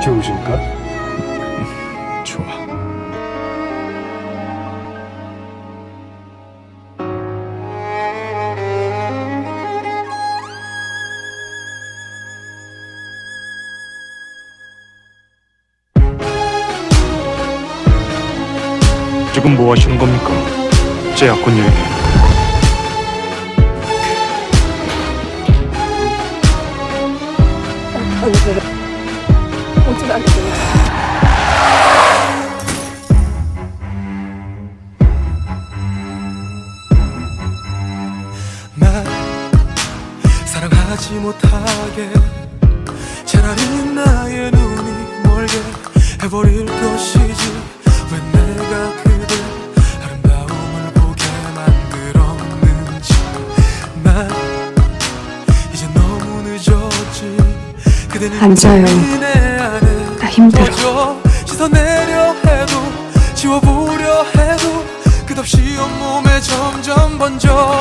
좋으실까? 좋아. 지금 뭐 하시는 겁니까? 제 약혼녀에게 사랑하지 못하게 차라리 나의 눈이 멀게 해버릴 것이지. 왜 내가 그대 아름다움을 보게 만들었는지. 난 이제 너무 늦었지. 그대는 앉아요. 젖어 씻어내려 해도 지워보려 해도 끝없이 온몸에 점점 번져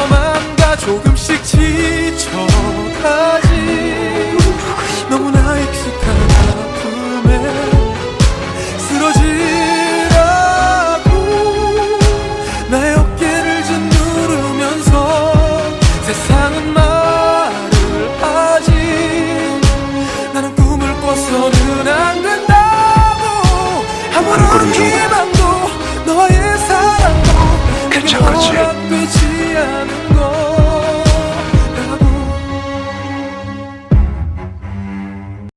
나는 꿈